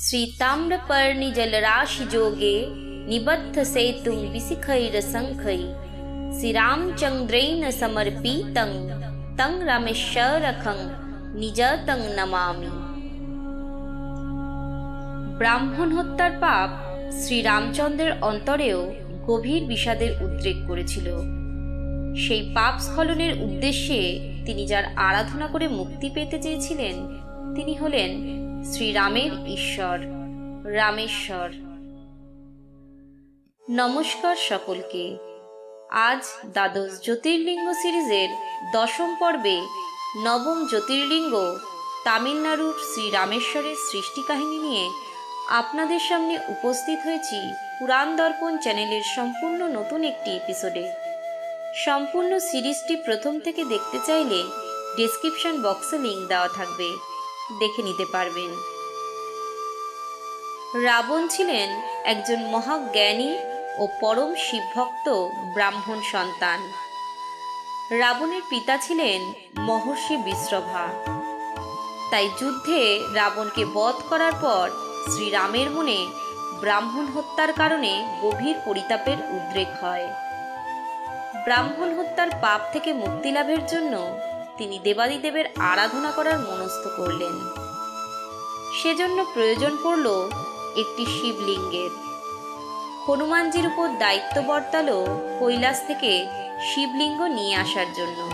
श्रीताम्रपर्णिजलराशिजोगे निबद्धसेतुं विशिखैरशङ्खै श्रीरामचन्द्रेण समर्पितं तं রামেশ্বরখং নিজতং নমামি ব্রাহ্মণ হত্যার পাপ শ্রীরামচন্দ্রের অন্তরেও গভীর বিষাদের উদ্রেক করেছিল সেই পাপ স্খলনের উদ্দেশ্যে তিনি যার আরাধনা করে মুক্তি পেতে চেয়েছিলেন তিনি হলেন শ্রীরামের ঈশ্বর, রামেশ্বর। নমস্কার সকলকে। আজ দ্বাদশ জ্যোতির্লিঙ্গ সিরিজের দশম পর্বে নবম জ্যোতির্লিঙ্গ তামিলনাড়ুর শ্রীরামেশ্বরের সৃষ্টি কাহিনী নিয়ে আপনাদের সামনে উপস্থিত হয়েছি পুরাণ দর্পণ চ্যানেলের সম্পূর্ণ নতুন একটি এপিসোডে। সম্পূর্ণ সিরিজটি প্রথম থেকে দেখতে চাইলে ডেসক্রিপশন বক্সে লিঙ্ক দেওয়া থাকবে। দেখে নিতে পারবেন। রাবণ ছিলেন একজন মহাজ্ঞানী ও পরম শিবভক্ত ব্রাহ্মণ সন্তান। রাবণের পিতা ছিলেন মহর্ষি বিশ্রভা তাই যুদ্ধে রাবণকে বধ করার পর শ্রীরামের মনে ব্রাহ্মণ হত্যার কারণে গভীর পরিতাপের উদ্রেক হয়। ব্রাহ্মণ হত্যার পাপ থেকে মুক্তি লাভের জন্য তিনি দেবাদিদেবের আরাধনা করার মনস্থ করলেন। সেজন্য প্রয়োজন পড়ল একটি শিবলিঙ্গের। হনুমানজির উপর দায়িত্ব বর্তালো কৈলাস থেকে শিবলিঙ্গ নিয়ে আসার জন্য।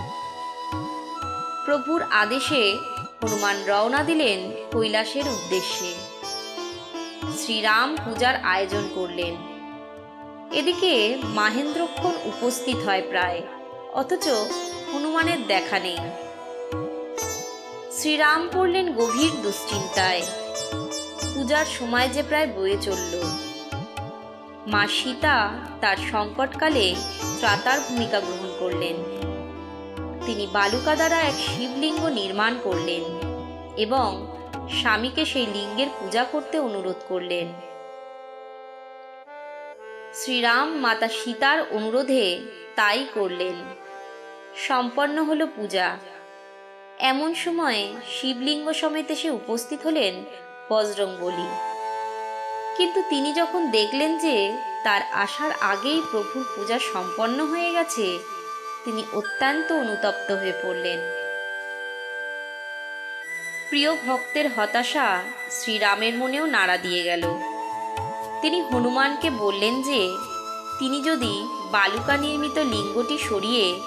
প্রভুর আদেশে হনুমান রওনা দিলেন কৈলাসের উদ্দেশ্যে। শ্রীরাম পূজার আয়োজন করলেন। এদিকে মাহেন্দ্রক্ষণ উপস্থিত হয় প্রায়। অথচ হনুমানের দেখা নেই। শ্রীরাম পড়লেন গভীর দুশ্চিন্তায়। পূজার সময় যে প্রায় বয়ে চলল। মা সীতা তার সংকটকালে ত্রাতার ভূমিকা গ্রহণ করলেন। তিনি বালুকা দ্বারা এক শিবলিঙ্গ নির্মাণ করলেন এবং স্বামীকে সেই লিঙ্গের পূজা করতে অনুরোধ করলেন। শ্রীরাম মাতা সীতার অনুরোধে তাই করলেন। সম্পন্ন হলো পূজা। এমন সময় শিবলিঙ্গ সমেত এসে উপস্থিত হলেন বজরং বলি কিন্তু তিনি যখন দেখলেন যে তার আসার আগেই প্রভুর পূজা সম্পন্ন হয়ে গেছে, তিনি অত্যন্ত অনুতপ্ত হয়ে পড়লেন। প্রিয় ভক্তের হতাশা শ্রীরামের মনেও নাড়া দিয়ে গেল। তিনি হনুমানকে বললেন যে তিনি যদি বালুকা নির্মিত লিঙ্গটি সরিয়ে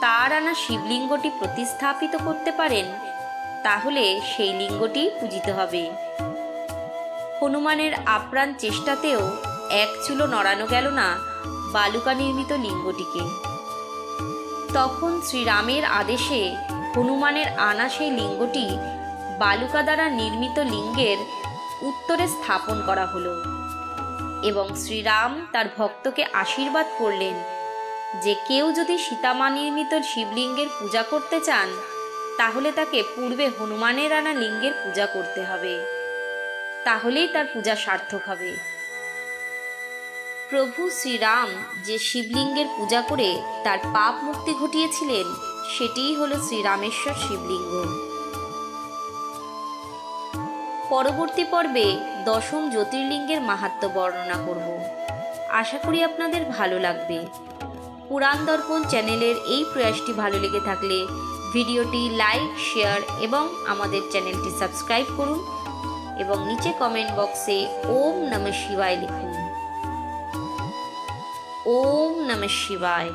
তার আনা শিবলিঙ্গটি প্রতিস্থাপিত করতে পারেন, তাহলে সেই লিঙ্গটি পূজিত হবে। হনুমানের আপ্রাণ চেষ্টাতেও এক চুলো নড়ানো গেল না বালুকা নির্মিত লিঙ্গটিকে। তখন শ্রীরামের আদেশে হনুমানের আনা সেই লিঙ্গটি বালুকা দ্বারা নির্মিত লিঙ্গের উত্তরে স্থাপন করা হলো। এবং শ্রীরাম তার ভক্তকে আশীর্বাদ করলেন। যে কেউ যদি সীতামা নির্মিত শিবলিঙ্গের পূজা করতে চান, তাহলে তাকে পূর্বে হনুমানের আনা লিঙ্গের পূজা করতে হবে। তাহলেই তার পূজা সার্থক হবে। প্রভু শ্রীরাম যে শিবলিঙ্গের পূজা করে তার পাপ মুক্তি ঘটিয়েছিলেন, সেটিই হলো শ্রীরামেশ্বর শিবলিঙ্গ। পরবর্তী পর্বে দশম জ্যোতির্লিঙ্গের মাহাত্ম বর্ণনা করব। আশা করি আপনাদের ভালো লাগবে। পুরাণ দর্পণ চ্যানেলের এই প্রয়াসটি ভালো লেগে থাকলে ভিডিওটি লাইক, শেয়ার এবং আমাদের চ্যানেলটি সাবস্ক্রাইব করুন এবং নিচে কমেন্ট বক্সে ওম নমঃ শিবায় লিখুন। ওম নমঃ শিবায়।